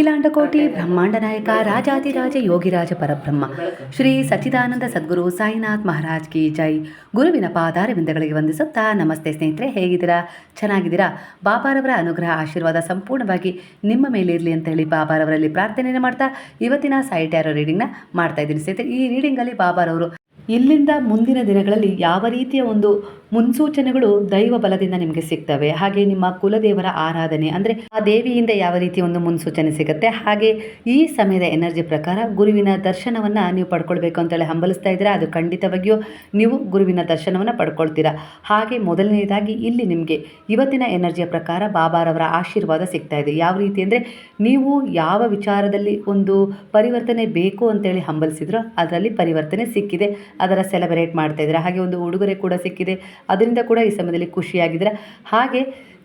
ಅಖಿಲಾಂಡಕೋಟಿ ಬ್ರಹ್ಮಾಂಡ ನಾಯಕ ರಾಜಾದಿರಾಜ ಯೋಗಿರಾಜ ಪರಬ್ರಹ್ಮ. ಶ್ರೀ ಸಚ್ಚಿದಾನಂದ ಸದ್ಗುರು ಸಾಯಿನಾಥ್ ಮಹಾರಾಜ್ ಕಿ ಜೈ. ಗುರುವಿನ ಪಾದಾರವಿಂದಗಳಿಗೆ ವಂದಿಸುತ್ತಾ ನಮಸ್ತೆ ಸ್ನೇಹಿತರೆ, ಹೇಗಿದ್ದೀರಾ? ಚೆನ್ನಾಗಿದ್ದೀರಾ? ಬಾಬಾರವರ ಅನುಗ್ರಹ ಆಶೀರ್ವಾದ ಸಂಪೂರ್ಣವಾಗಿ ನಿಮ್ಮ ಮೇಲೆ ಇರಲಿ ಅಂತ ಹೇಳಿ ಬಾಬಾರವರಲ್ಲಿ ಪ್ರಾರ್ಥನೆಯನ್ನು ಮಾಡ್ತಾ ಇವತ್ತಿನ ಸಾಯಿ ಟ್ಯಾರೋ ರೀಡಿಂಗ್ನ ಮಾಡ್ತಾ ಇದ್ದೀನಿ. ಸ್ನೇಹಿತರೆ, ಈ ರೀಡಿಂಗಲ್ಲಿ ಬಾಬಾರವರು ಇಲ್ಲಿಂದ ಮುಂದಿನ ದಿನಗಳಲ್ಲಿ ಯಾವ ರೀತಿಯ ಒಂದು ಮುನ್ಸೂಚನೆಗಳು ದೈವ ಬಲದಿಂದ ನಿಮಗೆ ಸಿಗ್ತವೆ? ಹಾಗೆ ನಿಮ್ಮ ಕುಲದೇವರ ಆರಾಧನೆ ಅಂದರೆ ಆ ದೇವಿಯಿಂದ ಯಾವ ರೀತಿಯ ಒಂದು ಮುನ್ಸೂಚನೆ ಸಿಗುತ್ತೆ? ಹಾಗೆ ಈ ಸಮಯದ ಎನರ್ಜಿ ಪ್ರಕಾರ ಗುರುವಿನ ದರ್ಶನವನ್ನು ನೀವು ಪಡ್ಕೊಳ್ಬೇಕು ಅಂತೇಳಿ ಹಂಬಲಿಸ್ತಾ ಇದ್ದೀರಾ? ಅದು ಖಂಡಿತವಾಗಿಯೂ ನೀವು ಗುರುವಿನ ದರ್ಶನವನ್ನು ಪಡ್ಕೊಳ್ತೀರಾ? ಹಾಗೆ ಮೊದಲನೇದಾಗಿ ಇಲ್ಲಿ ನಿಮಗೆ ಇವತ್ತಿನ ಎನರ್ಜಿಯ ಪ್ರಕಾರ ಬಾಬಾರವರ ಆಶೀರ್ವಾದ ಸಿಗ್ತಾ ಇದೆ. ಯಾವ ರೀತಿ ಅಂದರೆ ನೀವು ಯಾವ ವಿಚಾರದಲ್ಲಿ ಒಂದು ಪರಿವರ್ತನೆ ಬೇಕು ಅಂತೇಳಿ ಹಂಬಲಿಸಿದ್ರೋ ಅದರಲ್ಲಿ ಪರಿವರ್ತನೆ ಸಿಕ್ಕಿದೆ. ಅದರ ಸೆಲೆಬ್ರೇಟ್ ಮಾಡ್ತಾ ಇದ್ದೀರಾ. ಹಾಗೆ ಒಂದು ಉಡುಗೊರೆ ಕೂಡ ಸಿಕ್ಕಿದೆ. ಅದರಿಂದ ಕೂಡ ಈ ಸಮಯದಲ್ಲಿ ಖುಷಿಯಾಗಿದ್ದೀರ. ಹಾಗೆ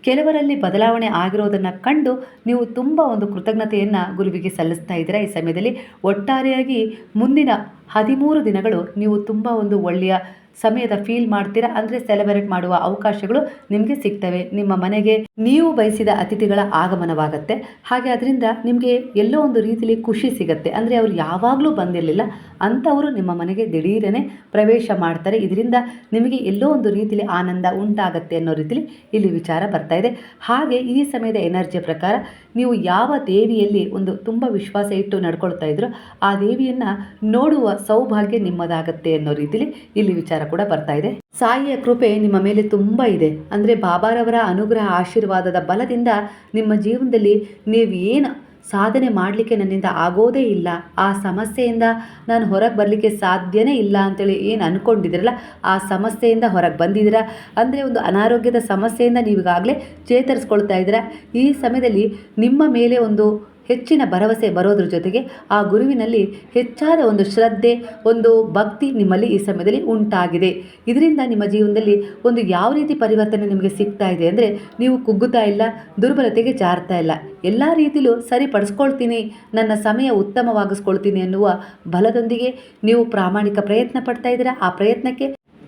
ಕೆಲವರಲ್ಲಿ ಬದಲಾವಣೆ ಆಗಿರೋದನ್ನು ಕಂಡು ನೀವು ತುಂಬ ಒಂದು ಕೃತಜ್ಞತೆಯನ್ನು ಗುರುವಿಗೆ ಸಲ್ಲಿಸ್ತಾ ಇದ್ದೀರಾ. ಈ ಸಮಯದಲ್ಲಿ ಒಟ್ಟಾರೆಯಾಗಿ ಮುಂದಿನ ಹದಿಮೂರು ದಿನಗಳು ನೀವು ತುಂಬ ಒಂದು ಒಳ್ಳೆಯ ಸಮಯದ ಫೀಲ್ ಮಾಡ್ತೀರಾ ಅಂದರೆ ಸೆಲೆಬ್ರೇಟ್ ಮಾಡುವ ಅವಕಾಶಗಳು ನಿಮಗೆ ಸಿಗ್ತವೆ. ನಿಮ್ಮ ಮನೆಗೆ ನೀವು ಬಯಸಿದ ಅತಿಥಿಗಳ ಆಗಮನವಾಗುತ್ತೆ. ಹಾಗೆ ಅದರಿಂದ ನಿಮಗೆ ಎಲ್ಲೋ ಒಂದು ರೀತಿಯಲ್ಲಿ ಖುಷಿ ಸಿಗುತ್ತೆ. ಅಂದರೆ ಅವರು ಯಾವಾಗಲೂ ಬಂದಿರಲಿಲ್ಲ. ಅಂಥವರು ನಿಮ್ಮ ಮನೆಗೆ ದಿಢೀರನೆ ಪ್ರವೇಶ ಮಾಡ್ತಾರೆ. ಇದರಿಂದ ನಿಮಗೆ ಎಲ್ಲೋ ಒಂದು ರೀತಿಯಲ್ಲಿ ಆನಂದ ಉಂಟಾಗತ್ತೆ ಅನ್ನೋ ರೀತಿಯಲ್ಲಿ ಇಲ್ಲಿ ವಿಚಾರ ಬರ್ತಾ ಇದೆ. ಹಾಗೆ ಈ ಸಮಯದ ಎನರ್ಜಿ ಪ್ರಕಾರ ನೀವು ಯಾವ ದೇವಿಯಲ್ಲಿ ಒಂದು ತುಂಬ ವಿಶ್ವಾಸ ಇಟ್ಟು ನಡ್ಕೊಳ್ತಾ ಇದ್ರೋ ಆ ದೇವಿಯನ್ನು ನೋಡುವ ಸೌಭಾಗ್ಯ ನಿಮ್ಮದಾಗತ್ತೆ ಅನ್ನೋ ರೀತಿಯಲ್ಲಿ ಇಲ್ಲಿ ವಿಚಾರ ಕೂಡ ಬರ್ತಾ ಇದೆ. ಸಾಯಿಯ ಕೃಪೆ ನಿಮ್ಮ ಮೇಲೆ ತುಂಬ ಇದೆ. ಅಂದರೆ ಬಾಬಾರವರ ಅನುಗ್ರಹ ಆಶೀರ್ವಾದದ ಬಲದಿಂದ ನಿಮ್ಮ ಜೀವನದಲ್ಲಿ ನೀವು ಏನು ಸಾಧನೆ ಮಾಡಲಿಕ್ಕೆ ನನ್ನಿಂದ ಆಗೋದೇ ಇಲ್ಲ, ಆ ಸಮಸ್ಯೆಯಿಂದ ನಾನು ಹೊರಗೆ ಬರಲಿಕ್ಕೆ ಸಾಧ್ಯನೇ ಇಲ್ಲ ಅಂತೇಳಿ ಏನು ಅಂದ್ಕೊಂಡಿದ್ದೀರಲ್ಲ ಆ ಸಮಸ್ಯೆಯಿಂದ ಹೊರಗೆ ಬಂದಿದ್ದೀರಾ? ಅಂದರೆ ಒಂದು ಅನಾರೋಗ್ಯದ ಸಮಸ್ಯೆಯಿಂದ ನೀವೀಗಾಗಲೇ ಚೇತರಿಸ್ಕೊಳ್ತಾ ಇದ್ದೀರಾ? ಈ ಸಮಯದಲ್ಲಿ ನಿಮ್ಮ ಮೇಲೆ ಒಂದು ಹೆಚ್ಚಿನ ಭರವಸೆ ಬರೋದ್ರ ಜೊತೆಗೆ ಆ ಗುರುವಿನಲ್ಲಿ ಹೆಚ್ಚಾದ ಒಂದು ಶ್ರದ್ಧೆ, ಒಂದು ಭಕ್ತಿ ನಿಮ್ಮಲ್ಲಿ ಈ ಸಮಯದಲ್ಲಿ ಉಂಟಾಗಿದೆ. ಇದರಿಂದ ನಿಮ್ಮ ಜೀವನದಲ್ಲಿ ಒಂದು ಯಾವ ರೀತಿ ಪರಿವರ್ತನೆ ನಿಮಗೆ ಸಿಗ್ತಾ ಇದೆ ಅಂದರೆ ನೀವು ಕುಗ್ಗುತ್ತಾ ಇಲ್ಲ, ದುರ್ಬಲತೆಗೆ ಜಾರ್ತಾ ಇಲ್ಲ, ಎಲ್ಲ ರೀತಿಲೂ ಸರಿಪಡಿಸ್ಕೊಳ್ತೀನಿ, ನನ್ನ ಸಮಯ ಉತ್ತಮವಾಗಿಸ್ಕೊಳ್ತೀನಿ ಅನ್ನುವ ಬಲದೊಂದಿಗೆ ನೀವು ಪ್ರಾಮಾಣಿಕ ಪ್ರಯತ್ನ ಪಡ್ತಾ ಇದ್ದೀರಾ? ಆ ಪ್ರಯತ್ನಕ್ಕೆ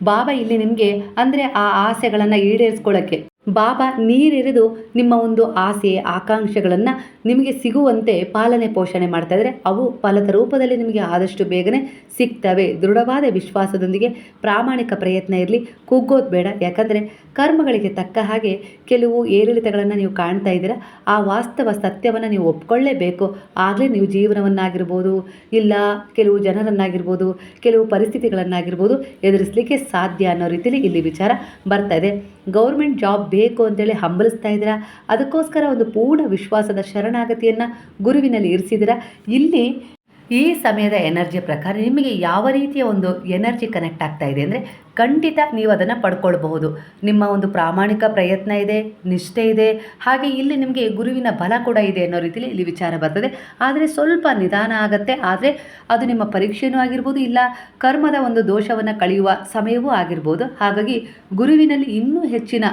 ಬಾಬಾ ಇಲ್ಲಿ ನಿಮಗೆ ಅಂದರೆ ಆ ಆಸೆಗಳನ್ನು ಈಡೇರಿಸ್ಕೊಳ್ಳೋಕ್ಕೆ ಬಾಬಾ ನೀರಿರಿದು ನಿಮ್ಮ ಒಂದು ಆಸೆ, ಆಕಾಂಕ್ಷೆಗಳನ್ನು ನಿಮಗೆ ಸಿಗುವಂತೆ ಪಾಲನೆ, ಪೋಷಣೆ ಮಾಡ್ತಾ ಇದ್ದರೆ. ಅವು ಫಲದ ರೂಪದಲ್ಲಿ ನಿಮಗೆ ಆದಷ್ಟು ಬೇಗನೆ ಸಿಗ್ತವೆ. ದೃಢವಾದ ವಿಶ್ವಾಸದೊಂದಿಗೆ ಪ್ರಾಮಾಣಿಕ ಪ್ರಯತ್ನ ಇರಲಿ. ಕುಗ್ಗೋದು ಬೇಡ. ಯಾಕಂದರೆ ಕರ್ಮಗಳಿಗೆ ತಕ್ಕ ಹಾಗೆ ಕೆಲವು ಏರಿಳಿತಗಳನ್ನು ನೀವು ಕಾಣ್ತಾ ಇದ್ದೀರಾ. ಆ ವಾಸ್ತವ ಸತ್ಯವನ್ನು ನೀವು ಒಪ್ಕೊಳ್ಳೇಬೇಕು. ಆಗಲೇ ನೀವು ಜೀವನವನ್ನಾಗಿರ್ಬೋದು, ಇಲ್ಲ ಕೆಲವು ಜನರನ್ನಾಗಿರ್ಬೋದು, ಕೆಲವು ಪರಿಸ್ಥಿತಿಗಳನ್ನಾಗಿರ್ಬೋದು ಎದುರಿಸಲಿಕ್ಕೆ ಸಾಧ್ಯ ಅನ್ನೋ ರೀತಿಯಲ್ಲಿ ಇಲ್ಲಿ ವಿಚಾರ ಬರ್ತಾ ಇದೆ. ಗೌರ್ಮೆಂಟ್ ಜಾಬ್ ಬೇಕು ಅಂತೇಳಿ ಹಂಬಲಿಸ್ತಾ ಇದ್ದೀರಾ? ಅದಕ್ಕೋಸ್ಕರ ಒಂದು ಪೂರ್ಣ ವಿಶ್ವಾಸದ ಶರಣಾಗತಿಯನ್ನು ಗುರುವಿನಲ್ಲಿ ಇರಿಸಿದ್ದೀರಾ? ಇಲ್ಲಿ ಈ ಸಮಯದ ಎನರ್ಜಿ ಪ್ರಕಾರ ನಿಮಗೆ ಯಾವ ರೀತಿಯ ಒಂದು ಎನರ್ಜಿ ಕನೆಕ್ಟ್ ಆಗ್ತಾ ಇದೆ ಅಂದರೆ ಖಂಡಿತ ನೀವು ಅದನ್ನು ಪಡ್ಕೊಳ್ಬಹುದು. ನಿಮ್ಮ ಒಂದು ಪ್ರಾಮಾಣಿಕ ಪ್ರಯತ್ನ ಇದೆ, ನಿಷ್ಠೆ ಇದೆ, ಹಾಗೆ ಇಲ್ಲಿ ನಿಮಗೆ ಗುರುವಿನ ಬಲ ಕೂಡ ಇದೆ ಅನ್ನೋ ರೀತಿಯಲ್ಲಿ ಇಲ್ಲಿ ವಿಚಾರ ಬರ್ತದೆ. ಆದರೆ ಸ್ವಲ್ಪ ನಿಧಾನ ಆಗುತ್ತೆ, ಆದರೆ ಅದು ನಿಮ್ಮ ಪರೀಕ್ಷೆಯೂ ಆಗಿರ್ಬೋದು ಇಲ್ಲ ಕರ್ಮದ ಒಂದು ದೋಷವನ್ನು ಕಳೆಯುವ ಸಮಯವೂ ಆಗಿರ್ಬೋದು. ಹಾಗಾಗಿ ಗುರುವಿನಲ್ಲಿ ಇನ್ನೂ ಹೆಚ್ಚಿನ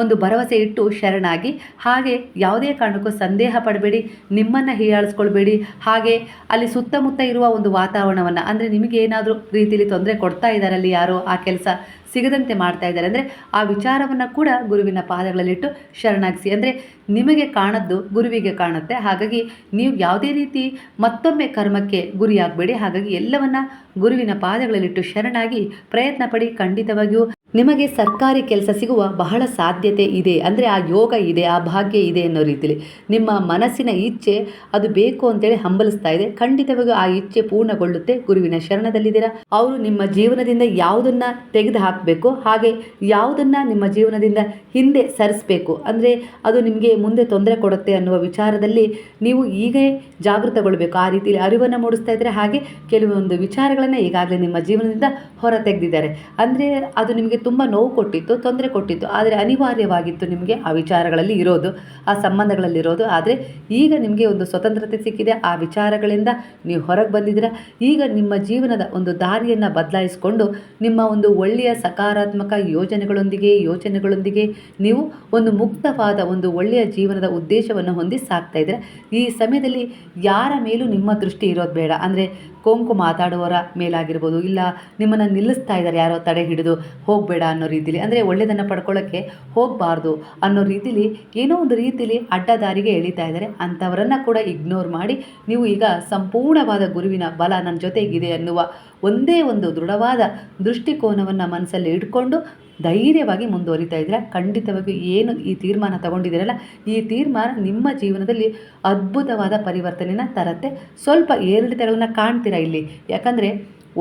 ಒಂದು ಭರವಸೆ ಇಟ್ಟು ಶರಣಾಗಿ, ಹಾಗೆ ಯಾವುದೇ ಕಾರಣಕ್ಕೂ ಸಂದೇಹ ಪಡಬೇಡಿ, ನಿಮ್ಮನ್ನು ಹೀಯಾಳಿಸ್ಕೊಳ್ಬೇಡಿ. ಹಾಗೆ ಅಲ್ಲಿ ಸುತ್ತಮುತ್ತ ಇರುವ ಒಂದು ವಾತಾವರಣವನ್ನು, ಅಂದರೆ ನಿಮಗೆ ಏನಾದರೂ ರೀತಿಯಲ್ಲಿ ತೊಂದರೆ ಕೊಡ್ತಾ ಇದ್ದಾರಲ್ಲಿ ಯಾರೋ ಆ ಕೆಲಸ ಸಿಗದಂತೆ ಮಾಡ್ತಾ ಇದ್ದಾರೆ, ಅಂದರೆ ಆ ವಿಚಾರವನ್ನು ಕೂಡ ಗುರುವಿನ ಪಾದಗಳಲ್ಲಿಟ್ಟು ಶರಣಾಗಿಸಿ. ಅಂದರೆ ನಿಮಗೆ ಕಾಣದ್ದು ಗುರುವಿಗೆ ಕಾಣುತ್ತೆ. ಹಾಗಾಗಿ ನೀವು ಯಾವುದೇ ರೀತಿ ಮತ್ತೊಮ್ಮೆ ಕರ್ಮಕ್ಕೆ ಗುರಿಯಾಗಬೇಡಿ. ಹಾಗಾಗಿ ಎಲ್ಲವನ್ನ ಗುರುವಿನ ಪಾದಗಳಲ್ಲಿಟ್ಟು ಶರಣಾಗಿ ಪ್ರಯತ್ನ ಪಡಿ. ಖಂಡಿತವಾಗಿಯೂ ನಿಮಗೆ ಸರ್ಕಾರಿ ಕೆಲಸ ಸಿಗುವ ಬಹಳ ಸಾಧ್ಯತೆ ಇದೆ ಅಂದರೆ ಆ ಯೋಗ ಇದೆ, ಆ ಭಾಗ್ಯ ಇದೆ ಅನ್ನೋ ರೀತಿಯಲ್ಲಿ ನಿಮ್ಮ ಮನಸ್ಸಿನ ಇಚ್ಛೆ ಅದು ಬೇಕು ಅಂತೇಳಿ ಹಂಬಲಿಸ್ತಾ ಇದೆ. ಖಂಡಿತವಾಗಿಯೂ ಆ ಇಚ್ಛೆ ಪೂರ್ಣಗೊಳ್ಳುತ್ತೆ. ಗುರುವಿನ ಶರಣದಲ್ಲಿದ್ದೀರಾ. ಅವರು ನಿಮ್ಮ ಜೀವನದಿಂದ ಯಾವುದನ್ನು ತೆಗೆದು ಹಾಕಬೇಕು ಹಾಗೆ ಯಾವುದನ್ನು ನಿಮ್ಮ ಜೀವನದಿಂದ ಹಿಂದೆ ಸರಿಸಬೇಕು, ಅಂದರೆ ಅದು ನಿಮಗೆ ಮುಂದೆ ತೊಂದರೆ ಕೊಡುತ್ತೆ ಅನ್ನುವ ವಿಚಾರದಲ್ಲಿ ನೀವು ಈಗೇ ಜಾಗೃತಗೊಳ್ಬೇಕು. ಆ ರೀತಿಯಲ್ಲಿ ಅರಿವನ್ನು ಮೂಡಿಸ್ತಾ ಇದ್ದರೆ ಹಾಗೆ ಕೆಲವೊಂದು ವಿಚಾರಗಳನ್ನು ಈಗಾಗಲೇ ನಿಮ್ಮ ಜೀವನದಿಂದ ಹೊರ ತೆಗೆದಿದ್ದಾರೆ ಅಂದರೆ ಅದು ನಿಮಗೆ ತುಂಬ ನೋವು ಕೊಟ್ಟಿತ್ತು, ತೊಂದರೆ ಕೊಟ್ಟಿತ್ತು. ಆದರೆ ಅನಿವಾರ್ಯವಾಗಿತ್ತು ನಿಮಗೆ ಆ ವಿಚಾರಗಳಲ್ಲಿ ಇರೋದು, ಆ ಸಂಬಂಧಗಳಲ್ಲಿರೋದು ಆದರೆ ಈಗ ನಿಮಗೆ ಒಂದು ಸ್ವತಂತ್ರತೆ ಸಿಕ್ಕಿದೆ, ಆ ವಿಚಾರಗಳಿಂದ ನೀವು ಹೊರಗೆ ಬಂದಿದ್ದೀರಾ? ಈಗ ನಿಮ್ಮ ಜೀವನದ ಒಂದು ದಾರಿಯನ್ನು ಬದಲಾಯಿಸಿಕೊಂಡು ನಿಮ್ಮ ಒಂದು ಒಳ್ಳೆಯ ಸಕಾರಾತ್ಮಕ ಯೋಜನೆಗಳೊಂದಿಗೆ, ಯೋಚನೆಗಳೊಂದಿಗೆ ನೀವು ಒಂದು ಮುಕ್ತವಾದ ಒಂದು ಒಳ್ಳೆಯ ಜೀವನದ ಉದ್ದೇಶವನ್ನು ಹೊಂದಿ ಸಾಕ್ತಾ ಇದ್ದೀರಾ? ಈ ಸಮಯದಲ್ಲಿ ಯಾರ ಮೇಲೂ ನಿಮ್ಮ ದೃಷ್ಟಿ ಇರೋದು ಬೇಡ. ಅಂದರೆ ಕೊಂಕು ಮಾತಾಡುವವರ ಮೇಲಾಗಿರ್ಬೋದು, ಇಲ್ಲ ನಿಮ್ಮನ್ನು ನಿಲ್ಲಿಸ್ತಾ ಇದ್ದಾರೆ ಯಾರೋ ತಡೆ ಹಿಡಿದು ಹೋಗಬೇಡ ಅನ್ನೋ ರೀತಿಲಿ, ಅಂದರೆ ಒಳ್ಳೆಯದನ್ನು ಪಡ್ಕೊಳ್ಳೋಕ್ಕೆ ಹೋಗಬಾರ್ದು ಅನ್ನೋ ರೀತಿಲಿ ಏನೋ ಒಂದು ರೀತಿಲಿ ಅಡ್ಡದಾರಿಗೆ ಎಳಿತಾ ಇದ್ದಾರೆ. ಅಂಥವರನ್ನು ಕೂಡ ಇಗ್ನೋರ್ ಮಾಡಿ ನೀವು ಈಗ ಸಂಪೂರ್ಣವಾದ ಗುರುವಿನ ಬಲ ನನ್ನ ಜೊತೆಗಿದೆ ಅನ್ನುವ ಒಂದೇ ಒಂದು ದೃಢವಾದ ದೃಷ್ಟಿಕೋನವನ್ನು ಮನಸ್ಸಲ್ಲಿ ಇಟ್ಕೊಂಡು ಧೈರ್ಯವಾಗಿ ಮುಂದುವರಿತಾ ಇದ್ದೀರ ಖಂಡಿತವಾಗಿಯೂ ಏನು ಈ ತೀರ್ಮಾನ ತಗೊಂಡಿದ್ದೀರಲ್ಲ, ಈ ತೀರ್ಮಾನ ನಿಮ್ಮ ಜೀವನದಲ್ಲಿ ಅದ್ಭುತವಾದ ಪರಿವರ್ತನೆಯನ್ನು ತರತ್ತೆ. ಸ್ವಲ್ಪ ಏರಿಳಿತಗಳನ್ನ ಕಾಣ್ತೀರಾ ಇಲ್ಲಿ? ಯಾಕಂದರೆ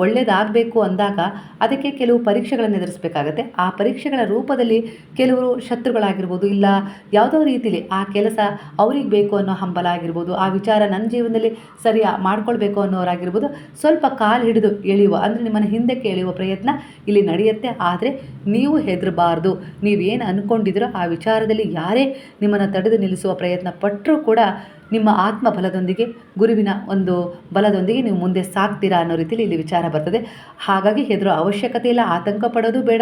ಒಳ್ಳೆಯದಾಗಬೇಕು ಅಂದಾಗ ಅದಕ್ಕೆ ಕೆಲವು ಪರೀಕ್ಷೆಗಳನ್ನು ಎದುರಿಸಬೇಕಾಗತ್ತೆ. ಆ ಪರೀಕ್ಷೆಗಳ ರೂಪದಲ್ಲಿ ಕೆಲವರು ಶತ್ರುಗಳಾಗಿರ್ಬೋದು ಇಲ್ಲ ಯಾವುದೋ ರೀತಿಯಲ್ಲಿ ಆ ಕೆಲಸ ಅವ್ರಿಗೆ ಬೇಕು ಅನ್ನೋ ಹಂಬಲ ಆಗಿರ್ಬೋದು, ಆ ವಿಚಾರ ನನ್ನ ಜೀವನದಲ್ಲಿ ಸರಿ ಮಾಡ್ಕೊಳ್ಬೇಕು ಅನ್ನೋರಾಗಿರ್ಬೋದು, ಸ್ವಲ್ಪ ಕಾಲು ಹಿಡಿದು ಎಳೆಯುವ, ಅಂದರೆ ನಿಮ್ಮನ್ನು ಹಿಂದಕ್ಕೆ ಎಳೆಯುವ ಪ್ರಯತ್ನ ಇಲ್ಲಿ ನಡೆಯುತ್ತೆ. ಆದರೆ ನೀವು ಹೆದರಬಾರ್ದು. ನೀವೇನು ಅಂದ್ಕೊಂಡಿದ್ದೀರೋ ಆ ವಿಚಾರದಲ್ಲಿ ಯಾರೇ ನಿಮ್ಮನ್ನು ತಡೆದು ನಿಲ್ಲಿಸುವ ಪ್ರಯತ್ನ ಪಟ್ಟರೂ ಕೂಡ ನಿಮ್ಮ ಆತ್ಮ ಬಲದೊಂದಿಗೆ ಗುರುವಿನ ಒಂದು ಬಲದೊಂದಿಗೆ ನೀವು ಮುಂದೆ ಸಾಕ್ತೀರಾ ಅನ್ನೋ ರೀತಿಯಲ್ಲಿ ಇಲ್ಲಿ ವಿಚಾರ ಬರ್ತದೆ. ಹಾಗಾಗಿ ಹೆದರೋ ಅವಶ್ಯಕತೆ ಇಲ್ಲ, ಆತಂಕ ಪಡೋದು ಬೇಡ.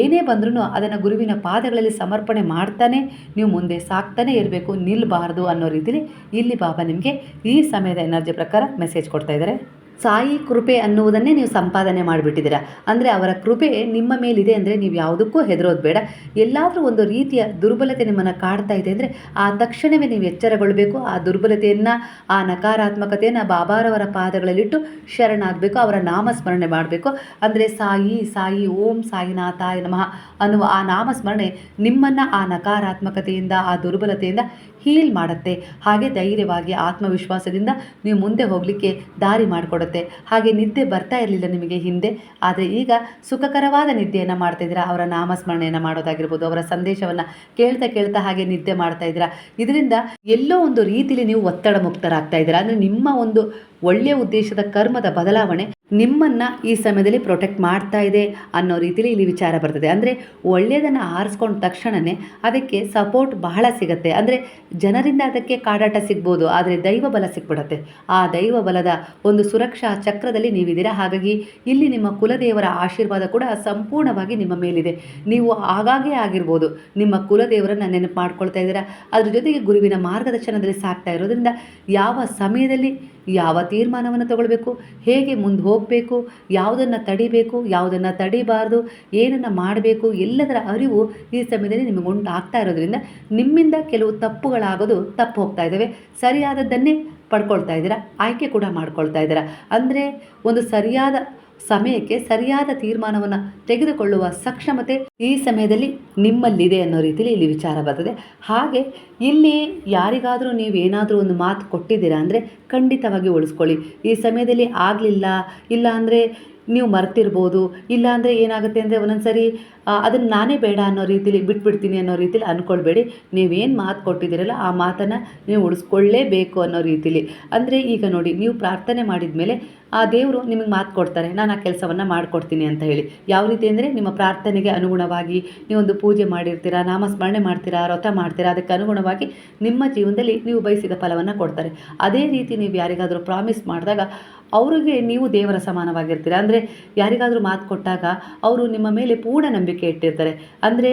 ಏನೇ ಬಂದ್ರೂ ಅದನ್ನು ಗುರುವಿನ ಪಾದಗಳಲ್ಲಿ ಸಮರ್ಪಣೆ ಮಾಡ್ತಾನೆ, ನೀವು ಮುಂದೆ ಸಾಕ್ತಾನೆ ಇರಬೇಕು ನಿಲ್ಲಬಾರ್ದು ಅನ್ನೋ ರೀತಿಯಲ್ಲಿ ಇಲ್ಲಿ ಬಾಬಾ ನಿಮಗೆ ಈ ಸಮಯದ ಎನರ್ಜಿ ಪ್ರಕಾರ ಮೆಸೇಜ್ ಕೊಡ್ತಾ ಇದ್ದಾರೆ. ಸಾಯಿ ಕೃಪೆ ಅನ್ನುವುದನ್ನೇ ನೀವು ಸಂಪಾದನೆ ಮಾಡಿಬಿಟ್ಟಿದ್ದೀರಾ. ಅಂದರೆ ಅವರ ಕೃಪೆ ನಿಮ್ಮ ಮೇಲಿದೆ ಅಂದರೆ ನೀವು ಯಾವುದಕ್ಕೂ ಹೆದರೋದು ಬೇಡ. ಎಲ್ಲಾದರೂ ಒಂದು ರೀತಿಯ ದುರ್ಬಲತೆ ನಿಮ್ಮನ್ನು ಕಾಡ್ತಾ ಇದೆ ಅಂದರೆ ಆ ತಕ್ಷಣವೇ ನೀವು ಎಚ್ಚರಗೊಳ್ಳಬೇಕು ಆ ದುರ್ಬಲತೆಯನ್ನು, ಆ ನಕಾರಾತ್ಮಕತೆಯನ್ನು ಬಾಬಾರವರ ಪಾದಗಳಲ್ಲಿಟ್ಟು ಶರಣಾಗಬೇಕು. ಅವರ ನಾಮಸ್ಮರಣೆ ಮಾಡಬೇಕು. ಅಂದರೆ ಸಾಯಿ ಸಾಯಿ, ಓಂ ಸಾಯಿನಾಥಾಯ ನಮಃ ಅನ್ನುವ ಆ ನಾಮಸ್ಮರಣೆ ನಿಮ್ಮನ್ನು ಆ ನಕಾರಾತ್ಮಕತೆಯಿಂದ, ಆ ದುರ್ಬಲತೆಯಿಂದ ಹೀಲ್ ಮಾಡುತ್ತೆ. ಹಾಗೆ ಧೈರ್ಯವಾಗಿ, ಆತ್ಮವಿಶ್ವಾಸದಿಂದ ನೀವು ಮುಂದೆ ಹೋಗಲಿಕ್ಕೆ ದಾರಿ ಮಾಡಿಕೊಡುತ್ತೆ. ಹಾಗೆ ನಿದ್ದೆ ಬರ್ತಾ ಇರಲಿಲ್ಲ ನಿಮಗೆ ಹಿಂದೆ. ಆದರೆ ಈಗ ಸುಖಕರವಾದ ನಿದ್ದೆಯನ್ನು ಮಾಡ್ತಾಯಿದ್ದೀರಾ ಅವರ ನಾಮಸ್ಮರಣೆಯನ್ನು ಮಾಡೋದಾಗಿರ್ಬೋದು, ಅವರ ಸಂದೇಶವನ್ನು ಕೇಳ್ತಾ ಕೇಳ್ತಾ ಹಾಗೆ ನಿದ್ದೆ ಮಾಡ್ತಾ ಇದ್ದೀರಾ. ಇದರಿಂದ ಎಲ್ಲೋ ಒಂದು ರೀತಿಯಲ್ಲಿ ನೀವು ಒತ್ತಡ ಮುಕ್ತರಾಗ್ತಾ ಇದ್ದೀರಾ. ಅಂದರೆ ನಿಮ್ಮ ಒಂದು ಒಳ್ಳೆಯ ಉದ್ದೇಶದ ಕರ್ಮದ ಬದಲಾವಣೆ ನಿಮ್ಮನ್ನು ಈ ಸಮಯದಲ್ಲಿ ಪ್ರೊಟೆಕ್ಟ್ ಮಾಡ್ತಾ ಇದೆ ಅನ್ನೋ ರೀತಿಯಲ್ಲಿ ಇಲ್ಲಿ ವಿಚಾರ ಬರ್ತದೆ. ಅಂದರೆ ಒಳ್ಳೆಯದನ್ನು ಆರಿಸ್ಕೊಂಡ ತಕ್ಷಣವೇ ಅದಕ್ಕೆ ಸಪೋರ್ಟ್ ಬಹಳ ಸಿಗುತ್ತೆ. ಅಂದರೆ ಜನರಿಂದ ಅದಕ್ಕೆ ಕಾಡಾಟ ಸಿಗ್ಬೋದು, ಆದರೆ ದೈವ ಬಲ ಸಿಕ್ಬಿಡತ್ತೆ ಆ ದೈವ ಬಲದ ಒಂದು ಸುರಕ್ಷಾ ಚಕ್ರದಲ್ಲಿ ನೀವಿದ್ದೀರಾ? ಹಾಗಾಗಿ ಇಲ್ಲಿ ನಿಮ್ಮ ಕುಲದೇವರ ಆಶೀರ್ವಾದ ಕೂಡ ಸಂಪೂರ್ಣವಾಗಿ ನಿಮ್ಮ ಮೇಲಿದೆ. ನೀವು ಆಗಾಗ್ಗೆ ಆಗಿರ್ಬೋದು, ನಿಮ್ಮ ಕುಲದೇವರನ್ನು ನೆನಪು ಮಾಡ್ಕೊಳ್ತಾ ಇದ್ದೀರಾ? ಅದ್ರ ಜೊತೆಗೆ ಗುರುವಿನ ಮಾರ್ಗದರ್ಶನದಲ್ಲಿ ಸಾಕ್ತಾ ಇರೋದ್ರಿಂದ ಯಾವ ಸಮಯದಲ್ಲಿ ಯಾವ ತೀರ್ಮಾನವನ್ನು ತಗೊಳ್ಬೇಕು? ಹೇಗೆ ಮುಂದೆ ಹೋಗಬೇಕು? ಯಾವುದನ್ನು ತಡಿಬೇಕು? ಯಾವುದನ್ನು ತಡಿಬಾರ್ದು? ಏನನ್ನು ಮಾಡಬೇಕು? ಎಲ್ಲದರ ಅರಿವು ಈ ಸಮಯದಲ್ಲಿ ನಿಮಗೆ ಉಂಟಾಗ್ತಾ ಇರೋದ್ರಿಂದ ನಿಮ್ಮಿಂದ ಕೆಲವು ತಪ್ಪುಗಳಾಗೋದು ತಪ್ಪು ಹೋಗ್ತಾ ಇದ್ದಾವೆ ಸರಿಯಾದದ್ದನ್ನೇ ಪಡ್ಕೊಳ್ತಾ ಇದ್ದೀರಾ? ಆಯ್ಕೆ ಕೂಡ ಮಾಡ್ಕೊಳ್ತಾ ಇದ್ದೀರಾ? ಅಂದರೆ ಒಂದು ಸರಿಯಾದ ಸಮಯಕ್ಕೆ ಸರಿಯಾದ ತೀರ್ಮಾನವನ್ನು ತೆಗೆದುಕೊಳ್ಳುವ ಸಕ್ಷಮತೆ ಈ ಸಮಯದಲ್ಲಿ ನಿಮ್ಮಲ್ಲಿದೆ ಅನ್ನೋ ರೀತಿಯಲ್ಲಿ ಇಲ್ಲಿ ವಿಚಾರ ಬರ್ತದೆ. ಹಾಗೆ ಇಲ್ಲಿ ಯಾರಿಗಾದರೂ ನೀವು ಏನಾದರೂ ಒಂದು ಮಾತು ಕೊಟ್ಟಿದ್ದೀರಾ ಅಂದರೆ ಖಂಡಿತವಾಗಿ ಉಳಿಸ್ಕೊಳ್ಳಿ. ಈ ಸಮಯದಲ್ಲಿ ಆಗಲಿಲ್ಲ, ಇಲ್ಲ ಅಂದರೆ ನೀವು ಮರ್ತಿರ್ಬೋದು, ಇಲ್ಲ ಅಂದರೆ ಏನಾಗುತ್ತೆ ಅಂದರೆ ಒಂದೊಂದು ಸರಿ ಅದನ್ನು ನಾನೇ ಬೇಡ ಅನ್ನೋ ರೀತಿಲಿ ಬಿಟ್ಬಿಡ್ತೀನಿ ಅನ್ನೋ ರೀತಿಲಿ ಅಂದ್ಕೊಳ್ಬೇಡಿ ನೀವೇನು ಮಾತು ಕೊಟ್ಟಿದ್ದೀರಲ್ಲ ಆ ಮಾತನ್ನು ನೀವು ಉಳಿಸ್ಕೊಳ್ಳೇಬೇಕು ಅನ್ನೋ ರೀತಿಲಿ. ಅಂದರೆ ಈಗ ನೋಡಿ, ನೀವು ಪ್ರಾರ್ಥನೆ ಮಾಡಿದ ಮೇಲೆ ಆ ದೇವರು ನಿಮಗೆ ಮಾತು ಕೊಡ್ತಾರೆ, ನಾನು ಆ ಕೆಲಸವನ್ನು ಮಾಡಿಕೊಡ್ತೀನಿ ಅಂತ ಹೇಳಿ. ಯಾವ ರೀತಿ ಅಂದರೆ ನಿಮ್ಮ ಪ್ರಾರ್ಥನೆಗೆ ಅನುಗುಣವಾಗಿ ನೀವೊಂದು ಪೂಜೆ ಮಾಡಿರ್ತೀರಾ, ನಾಮಸ್ಮರಣೆ ಮಾಡ್ತೀರಾ, ವ್ರತ ಮಾಡ್ತೀರಾ, ಅದಕ್ಕೆ ಅನುಗುಣವಾಗಿ ನಿಮ್ಮ ಜೀವನದಲ್ಲಿ ನೀವು ಬಯಸಿದ ಫಲವನ್ನು ಕೊಡ್ತಾರೆ. ಅದೇ ರೀತಿ ನೀವು ಯಾರಿಗಾದರೂ ಪ್ರಾಮಿಸ್ ಮಾಡಿದಾಗ ಅವರಿಗೆ ನೀವು ದೇವರ ಸಮಾನವಾಗಿರ್ತೀರ. ಅಂದರೆ ಯಾರಿಗಾದರೂ ಮಾತು ಕೊಟ್ಟಾಗ ಅವರು ನಿಮ್ಮ ಮೇಲೆ ಪೂರ್ಣ ನಂಬಿಕೆ ಇಟ್ಟಿರ್ತಾರೆ. ಅಂದರೆ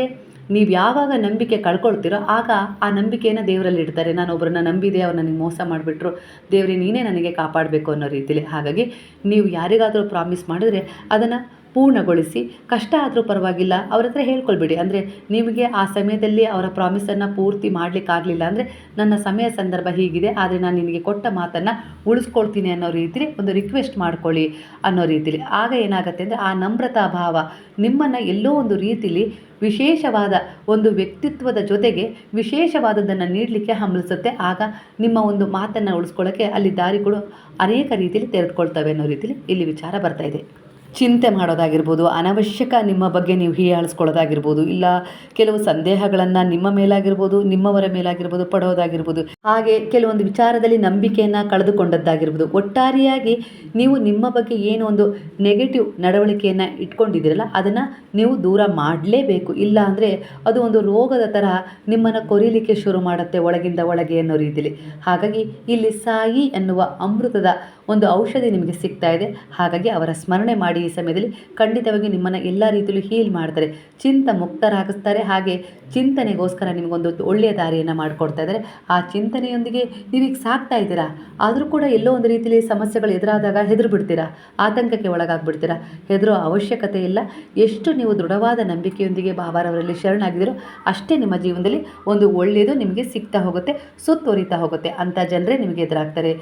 ನೀವು ಯಾವಾಗ ನಂಬಿಕೆ ಕಳ್ಕೊಳ್ತೀರೋ ಆಗ ಆ ನಂಬಿಕೆಯನ್ನು ದೇವರಲ್ಲಿ ಇಡ್ತಾರೆ. ನಾನು ಒಬ್ಬರನ್ನ ನಂಬಿದೆ ಅವ್ರು ನನಗೆ ಮೋಸ ಮಾಡಿಬಿಟ್ರು, ದೇವರೇ ನೀನೇ ನನಗೆ ಕಾಪಾಡಬೇಕು ಅನ್ನೋ ರೀತಿಲಿ. ಹಾಗಾಗಿ, ನೀವು ಯಾರಿಗಾದರೂ ಪ್ರಾಮಿಸ್ ಮಾಡಿದ್ರೆ ಅದನ್ನು ಪೂರ್ಣಗೊಳಿಸಿ, ಕಷ್ಟ ಆದರೂ ಪರವಾಗಿಲ್ಲ. ಅವ್ರ ಹತ್ರ ಹೇಳ್ಕೊಳ್ಬೇಡಿ. ಅಂದರೆ ನಿಮಗೆ ಆ ಸಮಯದಲ್ಲಿ ಅವರ ಪ್ರಾಮಿಸನ್ನು ಪೂರ್ತಿ ಮಾಡಲಿಕ್ಕಾಗಲಿಲ್ಲ ಅಂದರೆ ನನ್ನ ಸಮಯ ಸಂದರ್ಭ ಹೀಗಿದೆ, ಆದರೆ ನಾನು ನಿನಗೆ ಕೊಟ್ಟ ಮಾತನ್ನು ಉಳಿಸ್ಕೊಳ್ತೀನಿ ಅನ್ನೋ ರೀತಿಲಿ ಒಂದು ರಿಕ್ವೆಸ್ಟ್ ಮಾಡ್ಕೊಳ್ಳಿ ಅನ್ನೋ ರೀತಿಲಿ. ಆಗ ಏನಾಗುತ್ತೆ ಅಂದರೆ ಆ ನಮ್ರತಾ ಭಾವ ನಿಮ್ಮನ್ನು ಎಲ್ಲೋ ಒಂದು ರೀತಿಲಿ ವಿಶೇಷವಾದ ಒಂದು ವ್ಯಕ್ತಿತ್ವದ ಜೊತೆಗೆ ವಿಶೇಷವಾದದ್ದನ್ನು ನೀಡಲಿಕ್ಕೆ ಹಂಬಲಿಸುತ್ತೆ ಆಗ ನಿಮ್ಮ ಒಂದು ಮಾತನ್ನು ಉಳಿಸ್ಕೊಳ್ಳೋಕ್ಕೆ ಅಲ್ಲಿ ದಾರಿಗಳು ಅನೇಕ ರೀತಿಯಲ್ಲಿ ತೆರೆದುಕೊಳ್ತವೆ ಅನ್ನೋ ರೀತಿಲಿ ಇಲ್ಲಿ ವಿಚಾರ ಬರ್ತಾ ಇದೆ. ಚಿಂತೆ ಮಾಡೋದಾಗಿರ್ಬೋದು, ಅನವಶ್ಯಕ ನಿಮ್ಮ ಬಗ್ಗೆ ನೀವು ಹೀಯಾಳಿಸ್ಕೊಳ್ಳೋದಾಗಿರ್ಬೋದು, ಇಲ್ಲ ಕೆಲವು ಸಂದೇಹಗಳನ್ನು ನಿಮ್ಮ ಮೇಲಾಗಿರ್ಬೋದು, ನಿಮ್ಮವರ ಮೇಲಾಗಿರ್ಬೋದು ಪಡೋದಾಗಿರ್ಬೋದು, ಹಾಗೆ ಕೆಲವೊಂದು ವಿಚಾರದಲ್ಲಿ ನಂಬಿಕೆಯನ್ನು ಕಳೆದುಕೊಂಡದ್ದಾಗಿರ್ಬೋದು. ಒಟ್ಟಾರೆಯಾಗಿ ನೀವು ನಿಮ್ಮ ಬಗ್ಗೆ ಏನೋ ಒಂದು ನೆಗೆಟಿವ್ ನಡವಳಿಕೆಯನ್ನು ಇಟ್ಕೊಂಡಿದ್ದೀರಲ್ಲ, ಅದನ್ನು ನೀವು ದೂರ ಮಾಡಲೇಬೇಕು. ಇಲ್ಲ ಅಂದರೆ ಅದು ಒಂದು ರೋಗದ ಥರ ನಿಮ್ಮನ್ನು ಕೊರೀಲಿಕ್ಕೆ ಶುರು ಮಾಡುತ್ತೆ ಒಳಗಿಂದ ಒಳಗೆ ಅನ್ನೋ ರೀತಿಯಲ್ಲಿ ಹಾಗಾಗಿ ಇಲ್ಲಿ ಸಾಯಿ ಎನ್ನುವ ಅಮೃತದ ಒಂದು ಔಷಧಿ ನಿಮಗೆ ಸಿಗ್ತಾ ಇದೆ. ಹಾಗಾಗಿ ಅವರ ಸ್ಮರಣೆ ಮಾಡಿ. ಈ ಸಮಯದಲ್ಲಿ ಖಂಡಿತವಾಗಿ ನಿಮ್ಮನ್ನು ಎಲ್ಲ ರೀತಿಯಲ್ಲೂ ಹೀಲ್ ಮಾಡ್ತಾರೆ. ಚಿಂತ ಮುಕ್ತರಾಗಿಸ್ತಾರೆ. ಹಾಗೆ ಚಿಂತನೆಗೋಸ್ಕರ ನಿಮಗೊಂದು ಒಳ್ಳೆಯ ದಾರಿಯನ್ನು ಮಾಡಿಕೊಡ್ತಾ ಇದ್ದಾರೆ. ಆ ಚಿಂತನೆಯೊಂದಿಗೆ ನೀವೀಗ ಸಾಕ್ತಾ ಇದ್ದೀರಾ? ಆದರೂ ಕೂಡ ಎಲ್ಲೋ ಒಂದು ರೀತಿಯಲ್ಲಿ ಸಮಸ್ಯೆಗಳು ಎದುರಾದಾಗ ಹೆದರು ಬಿಡ್ತೀರಾ? ಆತಂಕಕ್ಕೆ ಒಳಗಾಗ್ಬಿಡ್ತೀರಾ? ಹೆದರೋ ಅವಶ್ಯಕತೆ ಇಲ್ಲ. ಎಷ್ಟು ನೀವು ದೃಢವಾದ ನಂಬಿಕೆಯೊಂದಿಗೆ ಬಾಬಾರವರಲ್ಲಿ ಶರಣಾಗಿದ್ದೀರೋ ಅಷ್ಟೇ ನಿಮ್ಮ ಜೀವನದಲ್ಲಿ ಒಂದು ಒಳ್ಳೆಯದು ನಿಮಗೆ ಸಿಗ್ತಾ ಹೋಗುತ್ತೆ ಸುತ್ತುವರಿತಾ ಹೋಗುತ್ತೆ ಅಂಥ ಜನರೇ ನಿಮಗೆ ಎದುರಾಗ್ತಾರೆ.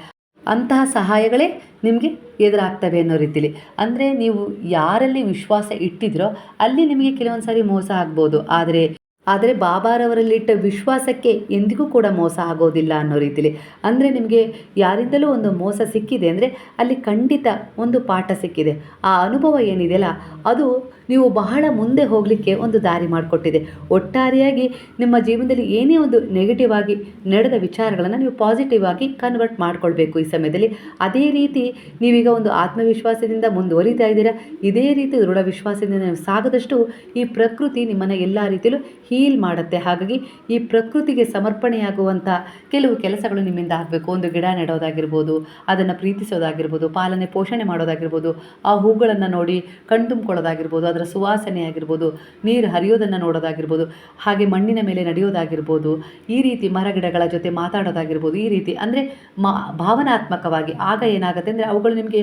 ಅಂತಹ ಸಹಾಯಗಳೇ ನಿಮಗೆ ಎದುರಾಗ್ತವೆ ಅನ್ನೋ ರೀತಿಲಿ. ಅಂದರೆ ನೀವು ಯಾರಲ್ಲಿ ವಿಶ್ವಾಸ ಇಟ್ಟಿದ್ರೋ ಅಲ್ಲಿ ನಿಮಗೆ ಕೆಲವೊಂದು ಸಾರಿ ಮೋಸ ಆಗ್ಬೋದು. ಆದರೆ ಆದರೆ ಬಾಬಾರವರಲ್ಲಿಟ್ಟ ವಿಶ್ವಾಸಕ್ಕೆ ಎಂದಿಗೂ ಕೂಡ ಮೋಸ ಆಗೋದಿಲ್ಲ ಅನ್ನೋ ರೀತಿಲಿ. ಅಂದರೆ ನಿಮಗೆ ಯಾರಿಂದಲೂ ಒಂದು ಮೋಸ ಸಿಕ್ಕಿದೆ ಅಂದರೆ ಅಲ್ಲಿ ಖಂಡಿತ ಒಂದು ಪಾಠ ಸಿಕ್ಕಿದೆ. ಆ ಅನುಭವ ಏನಿದೆಯಲ್ಲ, ಅದು ನೀವು ಬಹಳ ಮುಂದೆ ಹೋಗಲಿಕ್ಕೆ ಒಂದು ದಾರಿ ಮಾಡಿಕೊಟ್ಟಿದೆ. ಒಟ್ಟಾರೆಯಾಗಿ ನಿಮ್ಮ ಜೀವನದಲ್ಲಿ ಏನೇ ಒಂದು ನೆಗೆಟಿವ್ ಆಗಿ ನಡೆದ ವಿಚಾರಗಳನ್ನು ನೀವು ಪಾಸಿಟಿವ್ ಆಗಿ ಕನ್ವರ್ಟ್ ಮಾಡಿಕೊಳ್ಬೇಕು ಈ ಸಮಯದಲ್ಲಿ. ಅದೇ ರೀತಿ ನೀವೀಗ ಒಂದು ಆತ್ಮವಿಶ್ವಾಸದಿಂದ ಮುಂದುವರಿತಾ ಇದ್ದೀರಾ? ಇದೇ ರೀತಿ ದೃಢ ವಿಶ್ವಾಸದಿಂದ ನೀವು ಸಾಗದಷ್ಟು ಈ ಪ್ರಕೃತಿ ನಿಮ್ಮನ್ನು ಎಲ್ಲ ರೀತಿಯಲ್ಲೂ ಹೀಲ್ ಮಾಡುತ್ತೆ. ಹಾಗಾಗಿ ಈ ಪ್ರಕೃತಿಗೆ ಸಮರ್ಪಣೆಯಾಗುವಂಥ ಕೆಲವು ಕೆಲಸಗಳು ನಿಮ್ಮಿಂದ ಆಗಬೇಕು. ಒಂದು ಗಿಡ ನೆಡೋದಾಗಿರ್ಬೋದು, ಅದನ್ನು ಪ್ರೀತಿಸೋದಾಗಿರ್ಬೋದು, ಪಾಲನೆ ಪೋಷಣೆ ಮಾಡೋದಾಗಿರ್ಬೋದು, ಆ ಹೂಗಳನ್ನು ನೋಡಿ ಕಣ್ತುಂಬ್ಕೊಳ್ಳೋದಾಗಿರ್ಬೋದು, ಅದರ ಸುವಾಸನೆ ಆಗಿರ್ಬೋದು, ನೀರು ಹರಿಯೋದನ್ನು ನೋಡೋದಾಗಿರ್ಬೋದು, ಹಾಗೆ ಮಣ್ಣಿನ ಮೇಲೆ ನಡೆಯೋದಾಗಿರ್ಬೋದು, ಈ ರೀತಿ ಮರಗಿಡಗಳ ಜೊತೆ ಮಾತಾಡೋದಾಗಿರ್ಬೋದು, ಈ ರೀತಿ. ಅಂದರೆ ಮ, ಭಾವನಾತ್ಮಕವಾಗಿ ಆಗ ಏನಾಗುತ್ತೆ ಅಂದರೆ ಅವುಗಳು ನಿಮಗೆ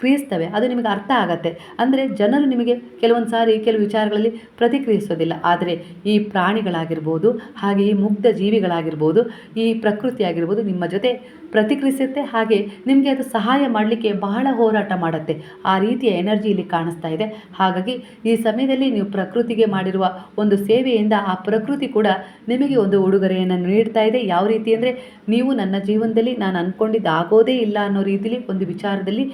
ಪ್ರತಿಕ್ರಿಯಿಸ್ತವೆ ಅದು ನಿಮಗೆ ಅರ್ಥ ಆಗತ್ತೆ. ಅಂದರೆ ಜನರು ನಿಮಗೆ ಕೆಲವೊಂದು ಸಾರಿ ಕೆಲವು ವಿಚಾರಗಳಲ್ಲಿ ಪ್ರತಿಕ್ರಿಯಿಸೋದಿಲ್ಲ. ಆದರೆ ಈ ಪ್ರಾಣಿಗಳಾಗಿರ್ಬೋದು, ಹಾಗೆ ಈ ಮುಗ್ಧ ಜೀವಿಗಳಾಗಿರ್ಬೋದು, ಈ ಪ್ರಕೃತಿ ಆಗಿರ್ಬೋದು ನಿಮ್ಮ ಜೊತೆ ಪ್ರತಿಕ್ರಿಯಿಸುತ್ತೆ. ಹಾಗೆ ನಿಮಗೆ ಅದು ಸಹಾಯ ಮಾಡಲಿಕ್ಕೆ ಬಹಳ ಹೋರಾಟ ಮಾಡುತ್ತೆ. ಆ ರೀತಿಯ ಎನರ್ಜಿ ಇಲ್ಲಿ ಕಾಣಿಸ್ತಾ ಇದೆ. ಹಾಗಾಗಿ ಈ ಸಮಯದಲ್ಲಿ ನೀವು ಪ್ರಕೃತಿಗೆ ಮಾಡಿರುವ ಒಂದು ಸೇವೆಯಿಂದ ಆ ಪ್ರಕೃತಿ ಕೂಡ ನಿಮಗೆ ಒಂದು ಉಡುಗೊರೆಯನ್ನು ನೀಡ್ತಾ ಇದೆ. ಯಾವ ರೀತಿ ಅಂದರೆ, ನೀವು ನನ್ನ ಜೀವನದಲ್ಲಿ ನಾನು ಅಂದ್ಕೊಂಡಿದ್ದು ಆಗೋದೇ ಇಲ್ಲ ಅನ್ನೋ ರೀತಿಯಲ್ಲಿ ಒಂದು ವಿಚಾರದಲ್ಲಿ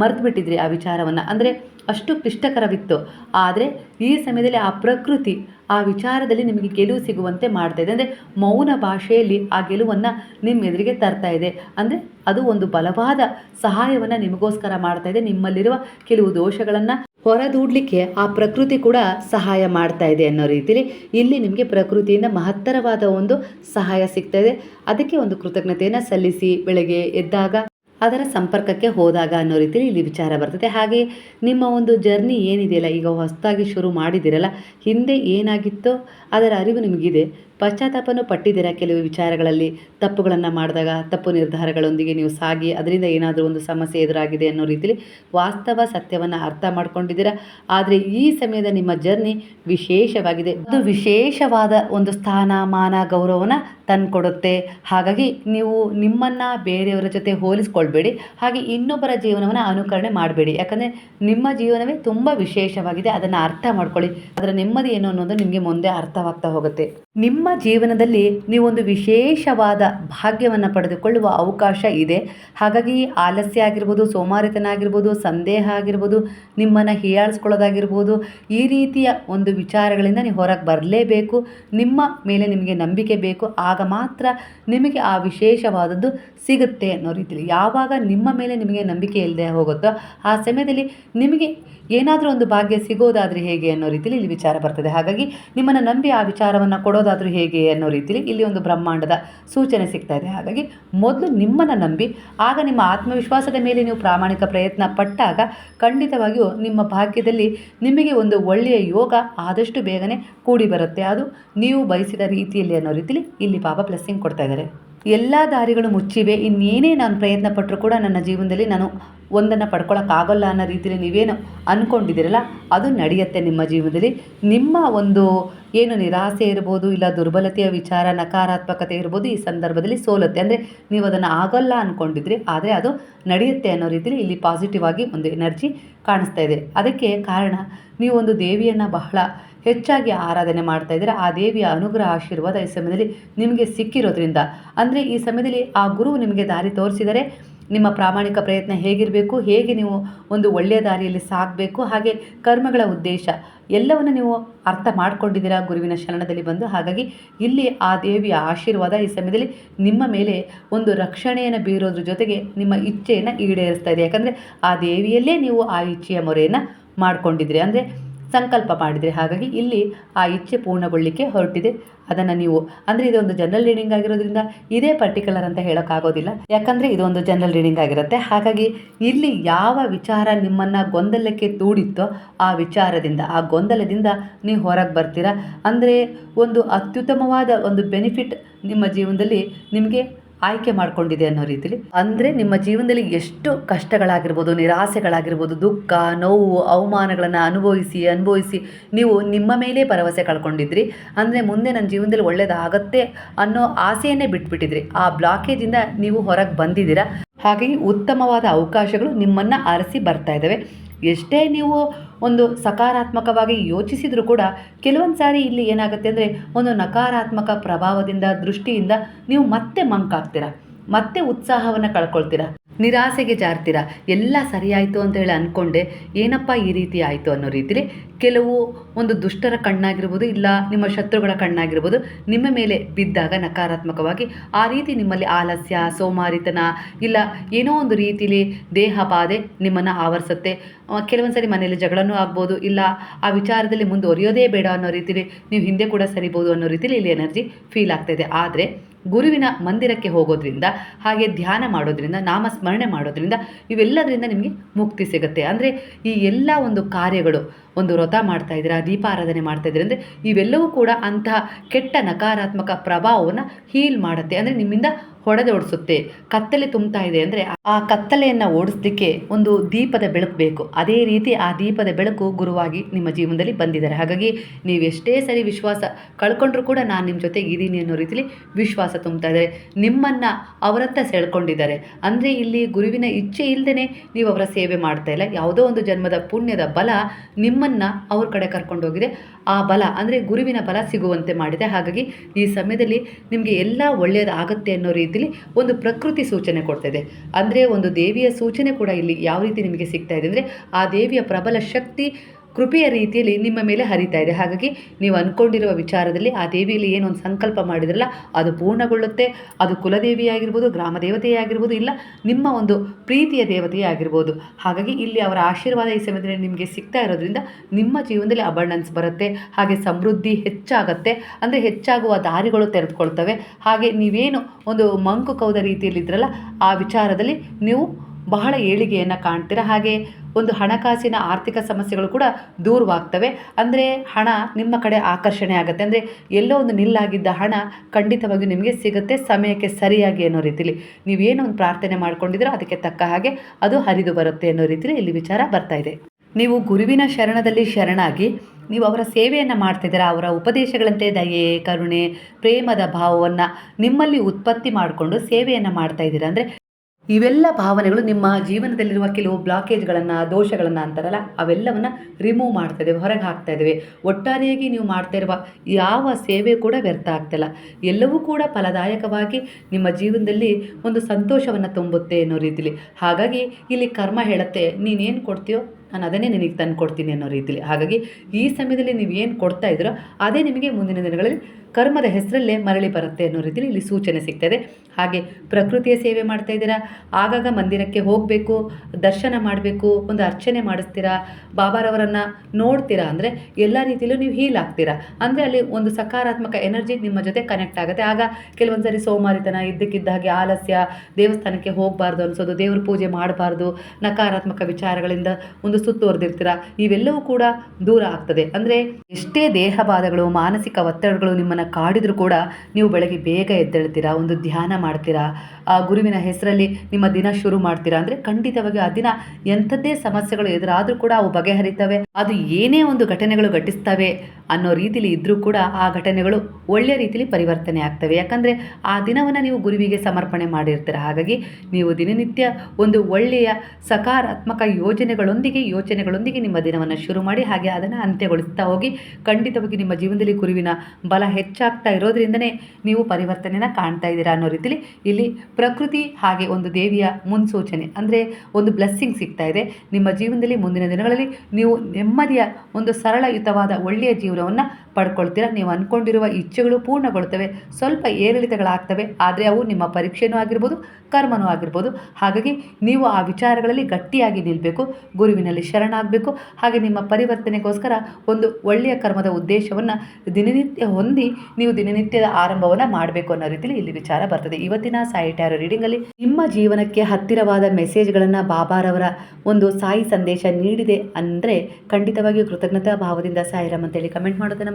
ಮರೆತು ಬಿಟ್ಟಿದ್ರಿ ಆ ವಿಚಾರವನ್ನು. ಅಂದರೆ ಅಷ್ಟು ಕ್ಲಿಷ್ಟಕರವಿತ್ತು. ಆದರೆ ಈ ಸಮಯದಲ್ಲಿ ಆ ಪ್ರಕೃತಿ ಆ ವಿಚಾರದಲ್ಲಿ ನಿಮಗೆ ಗೆಲುವು ಸಿಗುವಂತೆ ಮಾಡ್ತಾ ಇದೆ. ಅಂದರೆ ಮೌನ ಭಾಷೆಯಲ್ಲಿ ಆ ಗೆಲುವನ್ನು ನಿಮ್ಮ ಎದುರಿಗೆ ತರ್ತಾ ಇದೆ. ಅಂದರೆ ಅದು ಒಂದು ಬಲವಾದ ಸಹಾಯವನ್ನು ನಿಮಗೋಸ್ಕರ ಮಾಡ್ತಾ ಇದೆ. ನಿಮ್ಮಲ್ಲಿರುವ ಕೆಲವು ದೋಷಗಳನ್ನು ಹೊರದೂಡಲಿಕ್ಕೆ ಆ ಪ್ರಕೃತಿ ಕೂಡ ಸಹಾಯ ಮಾಡ್ತಾ ಇದೆ ಅನ್ನೋ ರೀತಿಯಲ್ಲಿ ಇಲ್ಲಿ ನಿಮಗೆ ಪ್ರಕೃತಿಯಿಂದ ಮಹತ್ತರವಾದ ಒಂದು ಸಹಾಯ ಸಿಗ್ತಾ ಇದೆ. ಅದಕ್ಕೆ ಒಂದು ಕೃತಜ್ಞತೆಯನ್ನು ಸಲ್ಲಿಸಿ ಬೆಳಗ್ಗೆ ಎದ್ದಾಗ ಅದರ ಸಂಪರ್ಕಕ್ಕೆ ಹೋದಾಗ ಅನ್ನೋ ರೀತಿಯಲ್ಲಿ ಇಲ್ಲಿ ವಿಚಾರ ಬರ್ತದೆ. ಹಾಗೆ ನಿಮ್ಮ ಒಂದು ಜರ್ನಿ ಏನಿದೆಯಲ್ಲ, ಈಗ ಹೊಸದಾಗಿ ಶುರು ಮಾಡಿದ್ದೀರಲ್ಲ, ಹಿಂದೆ ಏನಾಗಿತ್ತೋ ಅದರ ಅರಿವು ನಿಮಗಿದೆ. ಪಶ್ಚಾತ್ತಾಪನೂ ಪಟ್ಟಿದ್ದೀರಾ ಕೆಲವು ವಿಚಾರಗಳಲ್ಲಿ? ತಪ್ಪುಗಳನ್ನು ಮಾಡಿದಾಗ ತಪ್ಪು ನಿರ್ಧಾರಗಳೊಂದಿಗೆ ನೀವು ಸಾಗಿ ಅದರಿಂದ ಏನಾದರೂ ಒಂದು ಸಮಸ್ಯೆ ಎದುರಾಗಿದೆ ಅನ್ನೋ ರೀತಿಯಲ್ಲಿ ವಾಸ್ತವ ಸತ್ಯವನ್ನು ಅರ್ಥ ಮಾಡ್ಕೊಂಡಿದ್ದೀರಾ? ಆದರೆ ಈ ಸಮಯದ ನಿಮ್ಮ ಜರ್ನಿ ವಿಶೇಷವಾಗಿದೆ. ಅದು ವಿಶೇಷವಾದ ಒಂದು ಸ್ಥಾನ ಮಾನ ಗೌರವನ ತಂದುಕೊಡುತ್ತೆ. ಹಾಗಾಗಿ ನೀವು ನಿಮ್ಮನ್ನು ಬೇರೆಯವರ ಜೊತೆ ಹೋಲಿಸ್ಕೊಳ್ಬೇಡಿ. ಹಾಗೆ ಇನ್ನೊಬ್ಬರ ಜೀವನವನ್ನು ಅನುಕರಣೆ ಮಾಡಬೇಡಿ. ಯಾಕಂದರೆ ನಿಮ್ಮ ಜೀವನವೇ ತುಂಬ ವಿಶೇಷವಾಗಿದೆ. ಅದನ್ನು ಅರ್ಥ ಮಾಡ್ಕೊಳ್ಳಿ. ಅದರ ನೆಮ್ಮದಿ ಏನು ಅನ್ನೋದು ನಿಮಗೆ ಮುಂದೆ ಅರ್ಥವಾಗ್ತಾ ಹೋಗುತ್ತೆ. ನಿಮ್ಮ ಜೀವನದಲ್ಲಿ ನೀವೊಂದು ವಿಶೇಷವಾದ ಭಾಗ್ಯವನ್ನು ಪಡೆದುಕೊಳ್ಳುವ ಅವಕಾಶ ಇದೆ. ಹಾಗಾಗಿ ಆಲಸ್ಯ ಆಗಿರ್ಬೋದು ಸೋಮಾರಿತನ ಆಗಿರ್ಬೋದು ಸಂದೇಹ ಆಗಿರ್ಬೋದು ನಿಮ್ಮನ್ನು ಹೀಯಾಳಿಸ್ಕೊಳ್ಳೋದಾಗಿರ್ಬೋದು, ಈ ರೀತಿಯ ಒಂದು ವಿಚಾರಗಳಿಂದ ನೀವು ಹೊರಗೆ ಬರಲೇಬೇಕು. ನಿಮ್ಮ ಮೇಲೆ ನಿಮಗೆ ನಂಬಿಕೆ ಬೇಕು. ಆಗ ಮಾತ್ರ ನಿಮಗೆ ಆ ವಿಶೇಷವಾದದ್ದು ಸಿಗುತ್ತೆ ಅನ್ನೋ ರೀತಿಯಲ್ಲಿ ಯಾವಾಗ ನಿಮ್ಮ ಮೇಲೆ ನಿಮಗೆ ನಂಬಿಕೆ ಇಲ್ಲದೆ ಹೋಗುತ್ತೋ, ಆ ಸಮಯದಲ್ಲಿ ನಿಮಗೆ ಏನಾದರೂ ಒಂದು ಭಾಗ್ಯ ಸಿಗೋದಾದರೆ ಹೇಗೆ ಅನ್ನೋ ರೀತಿಯಲ್ಲಿ ಇಲ್ಲಿ ವಿಚಾರ ಬರ್ತದೆ. ಹಾಗಾಗಿ ನಿಮ್ಮನ್ನು ನಂಬಿ ಆ ವಿಚಾರವನ್ನು ಕೊಡೋದಾದರೂ ಹೇಗೆ ಅನ್ನೋ ರೀತಿಯಲ್ಲಿ ಇಲ್ಲಿ ಒಂದು ಬ್ರಹ್ಮಾಂಡದ ಸೂಚನೆ ಸಿಗ್ತಾ ಇದೆ. ಹಾಗಾಗಿ ಮೊದಲು ನಿಮ್ಮನ್ನು ನಂಬಿ, ಆಗ ನಿಮ್ಮ ಆತ್ಮವಿಶ್ವಾಸದ ಮೇಲೆ ನೀವು ಪ್ರಾಮಾಣಿಕ ಪ್ರಯತ್ನ ಪಟ್ಟಾಗ ಖಂಡಿತವಾಗಿಯೂ ನಿಮ್ಮ ಭಾಗ್ಯದಲ್ಲಿ ನಿಮಗೆ ಒಂದು ಒಳ್ಳೆಯ ಯೋಗ ಆದಷ್ಟು ಬೇಗನೆ ಕೂಡಿ ಬರುತ್ತೆ. ಅದು ನೀವು ಬಯಸಿದ ರೀತಿಯಲ್ಲಿ ಅನ್ನೋ ರೀತಿಯಲ್ಲಿ ಇಲ್ಲಿ ಬಾಬಾ ಬ್ಲೆಸ್ಸಿಂಗ್ ಕೊಡ್ತಾ ಇದ್ದಾರೆ. ಎಲ್ಲ ದಾರಿಗಳು ಮುಚ್ಚಿವೆ. ಇನ್ನೇನೇ ನಾನು ಪ್ರಯತ್ನ ಪಟ್ಟರೂ ಕೂಡ ನನ್ನ ಜೀವನದಲ್ಲಿ ನಾನು ಒಂದನ್ನು ಪಡ್ಕೊಳ್ಳೋಕ್ಕಾಗಲ್ಲ ಅನ್ನೋ ರೀತಿಯಲ್ಲಿ ನೀವೇನು ಅಂದ್ಕೊಂಡಿದ್ದೀರಲ್ಲ ಅದು ನಡೆಯುತ್ತೆ ನಿಮ್ಮ ಜೀವನದಲ್ಲಿ. ನಿಮ್ಮ ಒಂದು ಏನು ನಿರಾಸೆ ಇರ್ಬೋದು, ಇಲ್ಲ ದುರ್ಬಲತೆಯ ವಿಚಾರ, ನಕಾರಾತ್ಮಕತೆ ಇರ್ಬೋದು, ಈ ಸಂದರ್ಭದಲ್ಲಿ ಸೋಲುತ್ತೆ. ಅಂದರೆ ನೀವು ಅದನ್ನು ಆಗೋಲ್ಲ ಅಂದ್ಕೊಂಡಿದ್ರಿ ಆದರೆ ಅದು ನಡೆಯುತ್ತೆ ಅನ್ನೋ ರೀತಿಯಲ್ಲಿ ಇಲ್ಲಿ ಪಾಸಿಟಿವ್ ಆಗಿ ಒಂದು ಎನರ್ಜಿ ಕಾಣಿಸ್ತಾ ಇದೆ. ಅದಕ್ಕೆ ಕಾರಣ, ನೀವು ಒಂದು ದೇವಿಯನ್ನು ಬಹಳ ಹೆಚ್ಚಾಗಿ ಆರಾಧನೆ ಮಾಡ್ತಾ ಇದ್ದೀರಾ. ಆ ದೇವಿಯ ಅನುಗ್ರಹ ಆಶೀರ್ವಾದ ಈ ಸಮಯದಲ್ಲಿ ನಿಮಗೆ ಸಿಕ್ಕಿರೋದ್ರಿಂದ. ಅಂದರೆ ಈ ಸಮಯದಲ್ಲಿ ಆ ಗುರು ನಿಮಗೆ ದಾರಿ ತೋರಿಸಿದರೆ ನಿಮ್ಮ ಪ್ರಾಮಾಣಿಕ ಪ್ರಯತ್ನ ಹೇಗಿರಬೇಕು, ಹೇಗೆ ನೀವು ಒಂದು ಒಳ್ಳೆಯ ದಾರಿಯಲ್ಲಿ ಸಾಗಬೇಕು, ಹಾಗೆ ಕರ್ಮಗಳ ಉದ್ದೇಶ ಎಲ್ಲವನ್ನು ನೀವು ಅರ್ಥ ಮಾಡ್ಕೊಂಡಿದ್ದೀರಾ ಗುರುವಿನ ಶರಣದಲ್ಲಿ ಬಂದು? ಹಾಗಾಗಿ ಇಲ್ಲಿ ಆ ದೇವಿಯ ಆಶೀರ್ವಾದ ಈ ಸಮಯದಲ್ಲಿ ನಿಮ್ಮ ಮೇಲೆ ಒಂದು ರಕ್ಷಣೆಯನ್ನು ಬೀರೋದ್ರ ಜೊತೆಗೆ ನಿಮ್ಮ ಇಚ್ಛೆಯನ್ನು ಈಡೇರಿಸ್ತಾ ಇದೆ. ಯಾಕಂದರೆ ಆ ದೇವಿಯಲ್ಲೇ ನೀವು ಆ ಇಚ್ಛೆಯ ಮೊರೆಯನ್ನು ಮಾಡಿಕೊಂಡಿದ್ದೀರಿ. ಅಂದರೆ ಸಂಕಲ್ಪ ಮಾಡಿದರೆ ಹಾಗಾಗಿ ಇಲ್ಲಿ ಆ ಇಚ್ಛೆ ಪೂರ್ಣಗೊಳ್ಳಿಕ್ಕೆ ಹೊರಟಿದೆ. ಅದನ್ನು ನೀವು, ಅಂದರೆ ಇದೊಂದು ಜನರಲ್ ರೀಡಿಂಗ್ ಆಗಿರೋದ್ರಿಂದ ಇದೇ ಪರ್ಟಿಕ್ಯುಲರ್ ಅಂತ ಹೇಳೋಕ್ಕಾಗೋದಿಲ್ಲ. ಯಾಕಂದರೆ ಇದೊಂದು ಜನರಲ್ ರೀಡಿಂಗ್ ಆಗಿರುತ್ತೆ. ಹಾಗಾಗಿ ಇಲ್ಲಿ ಯಾವ ವಿಚಾರ ನಿಮ್ಮನ್ನು ಗೊಂದಲಕ್ಕೆ ತೂಡಿತ್ತೋ ಆ ವಿಚಾರದಿಂದ, ಆ ಗೊಂದಲದಿಂದ ನೀವು ಹೊರಗೆ ಬರ್ತೀರಾ? ಅಂದರೆ ಒಂದು ಅತ್ಯುತ್ತಮವಾದ ಒಂದು ಬೆನಿಫಿಟ್ ನಿಮ್ಮ ಜೀವನದಲ್ಲಿ ನಿಮಗೆ ಆಯ್ಕೆ ಮಾಡ್ಕೊಂಡಿದೆ ಅನ್ನೋ ರೀತಿಲಿ. ಅಂದರೆ ನಿಮ್ಮ ಜೀವನದಲ್ಲಿ ಎಷ್ಟು ಕಷ್ಟಗಳಾಗಿರ್ಬೋದು, ನಿರಾಸೆಗಳಾಗಿರ್ಬೋದು, ದುಃಖ, ನೋವು, ಅವಮಾನಗಳನ್ನು ಅನುಭವಿಸಿ ಅನುಭವಿಸಿ ನೀವು ನಿಮ್ಮ ಮೇಲೆ ಭರವಸೆ ಕಳ್ಕೊಂಡಿದ್ರಿ. ಅಂದರೆ ಮುಂದೆ ನನ್ನ ಜೀವನದಲ್ಲಿ ಒಳ್ಳೇದಾಗತ್ತೆ ಅನ್ನೋ ಆಸೆಯನ್ನೇ ಬಿಟ್ಬಿಟ್ಟಿದ್ರಿ. ಆ ಬ್ಲಾಕೇಜಿಂದ ನೀವು ಹೊರಗೆ ಬಂದಿದ್ದೀರಾ? ಹಾಗಾಗಿ ಉತ್ತಮವಾದ ಅವಕಾಶಗಳು ನಿಮ್ಮನ್ನು ಅರಸಿ ಬರ್ತಾ ಇದ್ದಾವೆ ಎಷ್ಟೇ ನೀವು ಒಂದು ಸಕಾರಾತ್ಮಕವಾಗಿ ಯೋಚಿಸಿದರೂ ಕೂಡ ಕೆಲವೊಂದು ಸಾರಿ ಇಲ್ಲಿ ಏನಾಗುತ್ತೆ ಅಂದರೆ ಒಂದು ನಕಾರಾತ್ಮಕ ಪ್ರಭಾವದಿಂದ, ದೃಷ್ಟಿಯಿಂದ ನೀವು ಮತ್ತೆ ಮಂಕಾಗ್ತೀರ. ಮತ್ತೆ ಉತ್ಸಾಹವನ್ನು ಕಳ್ಕೊಳ್ತೀರಾ? ನಿರಾಸೆಗೆ ಜಾರ್ತೀರ? ಎಲ್ಲ ಸರಿಯಾಯಿತು ಅಂತ ಹೇಳಿ ಅಂದ್ಕೊಂಡೆ ಏನಪ್ಪ ಈ ರೀತಿ ಆಯಿತು ಅನ್ನೋ ರೀತಿಲಿ ಕೆಲವು ಒಂದು ದುಷ್ಟರ ಕಣ್ಣಾಗಿರ್ಬೋದು, ಇಲ್ಲ ನಿಮ್ಮ ಶತ್ರುಗಳ ಕಣ್ಣಾಗಿರ್ಬೋದು, ನಿಮ್ಮ ಮೇಲೆ ಬಿದ್ದಾಗ ನಕಾರಾತ್ಮಕವಾಗಿ ಆ ರೀತಿ ನಿಮ್ಮಲ್ಲಿ ಆಲಸ್ಯ, ಸೋಮಾರಿತನ, ಇಲ್ಲ ಏನೋ ಒಂದು ರೀತಿಲಿ ದೇಹ ಬಾಧೆ ನಿಮ್ಮನ್ನು ಆವರಿಸುತ್ತೆ. ಕೆಲವೊಂದು ಸರಿ ಮನೆಯಲ್ಲಿ ಜಗಳನೂ ಆಗ್ಬೋದು, ಇಲ್ಲ ಆ ವಿಚಾರದಲ್ಲಿ ಮುಂದುವರಿಯೋದೇ ಬೇಡ ಅನ್ನೋ ರೀತಿಲಿ ನೀವು ಹಿಂದೆ ಕೂಡ ಸರಿಬೋದು ಅನ್ನೋ ರೀತಿಲಿ ಇಲ್ಲಿ ಎನರ್ಜಿ ಫೀಲ್ ಆಗ್ತಾಯಿದೆ ಆದರೆ ಗುರುವಿನ ಮಂದಿರಕ್ಕೆ ಹೋಗೋದ್ರಿಂದ, ಹಾಗೆ ಧ್ಯಾನ ಮಾಡೋದ್ರಿಂದ, ನಾಮಸ್ಮರಣೆ ಮಾಡೋದ್ರಿಂದ ಇವೆಲ್ಲದರಿಂದ ನಿಮಗೆ ಮುಕ್ತಿ ಸಿಗುತ್ತೆ. ಅಂದರೆ ಈ ಎಲ್ಲ ಒಂದು ಕಾರ್ಯಗಳು ಒಂದು ವ್ರತ ಮಾಡ್ತಾ ಇದ್ದೀರಾ, ದೀಪಾರಾಧನೆ ಮಾಡ್ತಾ ಇದ್ದೀರಾ ಅಂದರೆ ಇವೆಲ್ಲವೂ ಕೂಡ ಅಂತಹ ಕೆಟ್ಟ ನಕಾರಾತ್ಮಕ ಪ್ರಭಾವವನ್ನು ಹೀಲ್ ಮಾಡುತ್ತೆ, ಅಂದರೆ ನಿಮ್ಮಿಂದ ಹೊಡೆದೋಡಿಸುತ್ತೆ. ಕತ್ತಲೆ ತುಂಬ್ತಾ ಇದೆ ಅಂದರೆ ಆ ಕತ್ತಲೆಯನ್ನು ಓಡಿಸ್ಲಿಕ್ಕೆ ಒಂದು ದೀಪದ ಬೆಳಕು ಬೇಕು. ಅದೇ ರೀತಿ ಆ ದೀಪದ ಬೆಳಕು ಗುರುವಾಗಿ ನಿಮ್ಮ ಜೀವನದಲ್ಲಿ ಬಂದಿದ್ದಾರೆ. ಹಾಗಾಗಿ ನೀವು ಎಷ್ಟೇ ಸರಿ ವಿಶ್ವಾಸ ಕಳ್ಕೊಂಡ್ರೂ ಕೂಡ ನಾನು ನಿಮ್ಮ ಜೊತೆಗೆ ಇದ್ದೀನಿ ಅನ್ನೋ ರೀತಿಲಿ ವಿಶ್ವಾಸ ತುಂಬ್ತಾ ಇದ್ದಾರೆ. ನಿಮ್ಮನ್ನು ಅವರತ್ತ ಸೆಳ್ಕೊಂಡಿದ್ದಾರೆ. ಅಂದರೆ ಇಲ್ಲಿ ಗುರುವಿನ ಇಚ್ಛೆ ಇಲ್ಲದೇ ನೀವು ಅವರ ಸೇವೆ ಮಾಡ್ತಾ ಇಲ್ಲ. ಯಾವುದೋ ಒಂದು ಜನ್ಮದ ಪುಣ್ಯದ ಬಲ ನಿಮ್ಮನ್ನು ಅವ್ರ ಕಡೆ ಕರ್ಕೊಂಡು ಹೋಗಿದೆ. ಆ ಬಲ ಅಂದರೆ ಗುರುವಿನ ಬಲ ಸಿಗುವಂತೆ ಮಾಡಿದೆ. ಹಾಗಾಗಿ ಈ ಸಮಯದಲ್ಲಿ ನಿಮಗೆ ಎಲ್ಲ ಒಳ್ಳೆಯದಾಗತ್ತೆ ಅನ್ನೋ ರೀತಿಯಲ್ಲಿ ಒಂದು ಪ್ರಕೃತಿ ಸೂಚನೆ ಕೊಡ್ತಾ ಇದೆ. ಅಂದರೆ ಒಂದು ದೇವಿಯ ಸೂಚನೆ ಕೂಡ ಇಲ್ಲಿ ಯಾವ ರೀತಿ ನಿಮಗೆ ಸಿಗ್ತಾ ಇದೆ ಅಂದರೆ ಆ ದೇವಿಯ ಪ್ರಬಲ ಶಕ್ತಿ ಕೃಪೆಯ ರೀತಿಯಲ್ಲಿ ನಿಮ್ಮ ಮೇಲೆ ಹರಿತಾ ಇದೆ. ಹಾಗಾಗಿ ನೀವು ಅಂದ್ಕೊಂಡಿರುವ ವಿಚಾರದಲ್ಲಿ ಆ ದೇವಿಯಲ್ಲಿ ಏನು ಒಂದು ಸಂಕಲ್ಪ ಮಾಡಿದ್ರಲ್ಲ, ಅದು ಪೂರ್ಣಗೊಳ್ಳುತ್ತೆ. ಅದು ಕುಲದೇವಿಯಾಗಿರ್ಬೋದು, ಗ್ರಾಮ ದೇವತೆಯೇ ಆಗಿರ್ಬೋದು ಇಲ್ಲ ನಿಮ್ಮ ಒಂದು ಪ್ರೀತಿಯ ದೇವತೆಯೇ ಆಗಿರ್ಬೋದು ಹಾಗಾಗಿ ಇಲ್ಲಿ ಅವರ ಆಶೀರ್ವಾದ ಈ ಸಮಯದಲ್ಲಿ ನಿಮಗೆ ಸಿಗ್ತಾ ಇರೋದ್ರಿಂದ ನಿಮ್ಮ ಜೀವನದಲ್ಲಿ ಅಬಂಡೆನ್ಸ್ ಬರುತ್ತೆ. ಹಾಗೆ ಸಮೃದ್ಧಿ ಹೆಚ್ಚಾಗತ್ತೆ. ಅಂದರೆ ಹೆಚ್ಚಾಗುವ ದಾರಿಗಳು ತೆರೆದುಕೊಳ್ತವೆ. ಹಾಗೆ ನೀವೇನು ಒಂದು ಮಂಕು ಕೌದ ರೀತಿಯಲ್ಲಿದ್ರಲ್ಲ, ಆ ವಿಚಾರದಲ್ಲಿ ನೀವು ಬಹಳ ಏಳಿಗೆಯನ್ನು ಕಾಣ್ತೀರ? ಹಾಗೆ ಒಂದು ಹಣಕಾಸಿನ ಆರ್ಥಿಕ ಸಮಸ್ಯೆಗಳು ಕೂಡ ದೂರವಾಗ್ತವೆ. ಅಂದರೆ ಹಣ ನಿಮ್ಮ ಕಡೆ ಆಕರ್ಷಣೆ ಆಗುತ್ತೆ. ಅಂದರೆ ಎಲ್ಲೋ ಒಂದು ನಿಲ್ಲಾಗಿದ್ದ ಹಣ ಖಂಡಿತವಾಗಿಯೂ ನಿಮಗೆ ಸಿಗುತ್ತೆ, ಸಮಯಕ್ಕೆ ಸರಿಯಾಗಿ ಅನ್ನೋ ರೀತಿಲಿ. ನೀವೇನು ಒಂದು ಪ್ರಾರ್ಥನೆ ಮಾಡ್ಕೊಂಡಿದ್ದೀರೋ ಅದಕ್ಕೆ ತಕ್ಕ ಹಾಗೆ ಅದು ಹರಿದು ಬರುತ್ತೆ ಅನ್ನೋ ರೀತಿಲಿ ಇಲ್ಲಿ ವಿಚಾರ ಬರ್ತಾ ಇದೆ. ನೀವು ಗುರುವಿನ ಶರಣದಲ್ಲಿ ಶರಣಾಗಿ ನೀವು ಅವರ ಸೇವೆಯನ್ನು ಮಾಡ್ತಿದ್ದೀರಾ? ಅವರ ಉಪದೇಶಗಳಂತೆ ದಯೆ, ಕರುಣೆ, ಪ್ರೇಮದ ಭಾವವನ್ನು ನಿಮ್ಮಲ್ಲಿ ಉತ್ಪತ್ತಿ ಮಾಡಿಕೊಂಡು ಸೇವೆಯನ್ನು ಮಾಡ್ತಾ ಇದ್ದೀರಾ? ಅಂದರೆ ಇವೆಲ್ಲ ಭಾವನೆಗಳು ನಿಮ್ಮ ಜೀವನದಲ್ಲಿರುವ ಕೆಲವು ಬ್ಲಾಕೇಜ್ಗಳನ್ನು ದೋಷಗಳನ್ನು ಅಂತಾರಲ್ಲ, ಅವೆಲ್ಲವನ್ನು ರಿಮೂವ್ ಮಾಡ್ತಾ ಇದ್ದೇವೆ ಹೊರಗೆ ಹಾಕ್ತಾ ಇದ್ದೇವೆ. ಒಟ್ಟಾರೆಯಾಗಿ ನೀವು ಮಾಡ್ತಾ ಇರುವ ಯಾವ ಸೇವೆ ಕೂಡ ವ್ಯರ್ಥ ಆಗ್ತಿಲ್ಲ. ಎಲ್ಲವೂ ಕೂಡ ಫಲದಾಯಕವಾಗಿ ನಿಮ್ಮ ಜೀವನದಲ್ಲಿ ಒಂದು ಸಂತೋಷವನ್ನು ತುಂಬುತ್ತೆ ಅನ್ನೋ ರೀತಿಲಿ. ಹಾಗಾಗಿ ಇಲ್ಲಿ ಕರ್ಮ ಹೇಳುತ್ತೆ, ನೀನೇನು ಕೊಡ್ತೀಯೋ ನಾನು ಅದನ್ನೇ ನಿನಗೆ ತಂದು ಕೊಡ್ತೀನಿ ಅನ್ನೋ ರೀತಿಲಿ. ಹಾಗಾಗಿ ಈ ಸಮಯದಲ್ಲಿ ನೀವು ಏನು ಕೊಡ್ತಾ ಇದ್ದೀರೋ ಅದೇ ನಿಮಗೆ ಮುಂದಿನ ದಿನಗಳಲ್ಲಿ ಕರ್ಮದ ಹೆಸರಲ್ಲೇ ಮರಳಿ ಬರುತ್ತೆ ಅನ್ನೋ ರೀತಿಲಿ ಇಲ್ಲಿ ಸೂಚನೆ ಸಿಗ್ತದೆ ಹಾಗೆ ಪ್ರಕೃತಿಯ ಸೇವೆ ಮಾಡ್ತಾ ಇದ್ದೀರಾ? ಆಗಾಗ ಮಂದಿರಕ್ಕೆ ಹೋಗಬೇಕು, ದರ್ಶನ ಮಾಡಬೇಕು, ಒಂದು ಅರ್ಚನೆ ಮಾಡಿಸ್ತೀರಾ? ಬಾಬಾರವರನ್ನು ನೋಡ್ತೀರಾ ಅಂದರೆ ಎಲ್ಲ ರೀತಿಯಲ್ಲೂ ನೀವು ಹೀಲ್ ಆಗ್ತೀರಾ? ಅಂದರೆ ಅಲ್ಲಿ ಒಂದು ಸಕಾರಾತ್ಮಕ ಎನರ್ಜಿ ನಿಮ್ಮ ಜೊತೆ ಕನೆಕ್ಟ್ ಆಗುತ್ತೆ. ಆಗ ಕೆಲವೊಂದು ಸರಿ ಸೋಮಾರಿತನ, ಇದ್ದಕ್ಕಿದ್ದ ಹಾಗೆ ಆಲಸ್ಯ, ದೇವಸ್ಥಾನಕ್ಕೆ ಹೋಗಬಾರ್ದು ಅನಿಸೋದು, ದೇವ್ರ ಪೂಜೆ ಮಾಡಬಾರ್ದು, ನಕಾರಾತ್ಮಕ ವಿಚಾರಗಳಿಂದ ಒಂದು ಸುತ್ತುವರೆದಿರ್ತೀರ ಇವೆಲ್ಲವೂ ಕೂಡ ದೂರ ಆಗ್ತದೆ. ಅಂದರೆ ಎಷ್ಟೇ ದೇಹ ಬಾಧಗಳು ಮಾನಸಿಕ ಒತ್ತಡಗಳು ನಿಮ್ಮನ್ನು ಕಾಡಿದರೂ ಕೂಡ ನೀವು ಬೆಳಗ್ಗೆ ಬೇಗ ಎದ್ದೇಳ್ತೀರಾ? ಒಂದು ಧ್ಯಾನ ಮಾಡ್ತೀರಾ? ಆ ಗುರುವಿನ ಹೆಸರಲ್ಲಿ ನಿಮ್ಮ ದಿನ ಶುರು ಮಾಡ್ತೀರಾ? ಅಂದರೆ ಖಂಡಿತವಾಗಿ ಆ ದಿನ ಎಂಥದ್ದೇ ಸಮಸ್ಯೆಗಳು ಎದುರಾದರೂ ಕೂಡ ಅವು ಬಗೆಹರಿತವೆ. ಅದು ಏನೇ ಒಂದು ಘಟನೆಗಳು ಘಟಿಸ್ತವೆ ಅನ್ನೋ ರೀತಿಲಿ ಇದ್ದರೂ ಕೂಡ ಆ ಘಟನೆಗಳು ಒಳ್ಳೆಯ ರೀತಿಲಿ ಪರಿವರ್ತನೆ ಆಗ್ತವೆ. ಯಾಕಂದರೆ ಆ ದಿನವನ್ನು ನೀವು ಗುರುವಿಗೆ ಸಮರ್ಪಣೆ ಮಾಡಿರ್ತೀರ. ಹಾಗಾಗಿ ನೀವು ದಿನನಿತ್ಯ ಒಂದು ಒಳ್ಳೆಯ ಸಕಾರಾತ್ಮಕ ಯೋಜನೆಗಳೊಂದಿಗೆ, ಯೋಚನೆಗಳೊಂದಿಗೆ ನಿಮ್ಮ ದಿನವನ್ನು ಶುರು ಮಾಡಿ, ಹಾಗೆ ಅದನ್ನು ಅಂತ್ಯಗೊಳಿಸ್ತಾ ಹೋಗಿ ಖಂಡಿತವಾಗಿ ನಿಮ್ಮ ಜೀವನದಲ್ಲಿ ಗುರುವಿನ ಬಲ ಹೆಚ್ಚಾಗ್ತಾ ಇರೋದ್ರಿಂದನೇ ನೀವು ಪರಿವರ್ತನೆನ ಕಾಣ್ತಾ ಇದ್ದೀರಾ ಅನ್ನೋ ರೀತಿಲಿ ಇಲ್ಲಿ ಪ್ರಕೃತಿ ಹಾಗೆ ಒಂದು ದೇವಿಯ ಮುನ್ಸೂಚನೆ, ಅಂದರೆ ಒಂದು ಬ್ಲೆಸ್ಸಿಂಗ್ ಸಿಗ್ತಾ ಇದೆ. ನಿಮ್ಮ ಜೀವನದಲ್ಲಿ ಮುಂದಿನ ದಿನಗಳಲ್ಲಿ ನೀವು ನೆಮ್ಮದಿಯ ಒಂದು ಸರಳಯುತವಾದ ಒಳ್ಳೆಯ ಜೀವನವನ್ನು ಪಡ್ಕೊಳ್ತೀರಾ? ನೀವು ಅಂದ್ಕೊಂಡಿರುವ ಇಚ್ಛೆಗಳು ಪೂರ್ಣಗೊಳ್ತವೆ. ಸ್ವಲ್ಪ ಏರಿಳಿತಗಳಾಗ್ತವೆ. ಆದರೆ ಅವು ನಿಮ್ಮ ಪರೀಕ್ಷೆನೂ ಆಗಿರ್ಬೋದು, ಕರ್ಮನೂ ಆಗಿರ್ಬೋದು. ಹಾಗಾಗಿ ನೀವು ಆ ವಿಚಾರಗಳಲ್ಲಿ ಗಟ್ಟಿಯಾಗಿ ನಿಲ್ಲಬೇಕು ಗುರುವಿನಲ್ಲಿ ಶರಣಾಗಬೇಕು. ಹಾಗೆ ನಿಮ್ಮ ಪರಿವರ್ತನೆಗೋಸ್ಕರ ಒಂದು ಒಳ್ಳೆಯ ಕರ್ಮದ ಉದ್ದೇಶವನ್ನು ದಿನನಿತ್ಯ ಹೊಂದಿ ನೀವು ದಿನನಿತ್ಯದ ಆರಂಭವನ್ನು ಮಾಡಬೇಕು ಅನ್ನೋ ರೀತಿಯಲ್ಲಿ ಇಲ್ಲಿ ವಿಚಾರ ಬರ್ತದೆ. ಇವತ್ತಿನ ಸಾಯಿ ಟ್ಯಾರೋ ರೀಡಿಂಗಲ್ಲಿ ನಿಮ್ಮ ಜೀವನಕ್ಕೆ ಹತ್ತಿರವಾದ ಮೆಸೇಜ್ಗಳನ್ನು ಬಾಬಾರವರ ಒಂದು ಸಾಯಿ ಸಂದೇಶ ನೀಡಿದೆ ಅಂದರೆ ಖಂಡಿತವಾಗಿಯೂ ಕೃತಜ್ಞತಾ ಭಾವದಿಂದ ಸಾಯಿರಾಮ್ ಅಂತೇಳಿ ಕಮೆಂಟ್ ಮಾಡೋದನ್ನು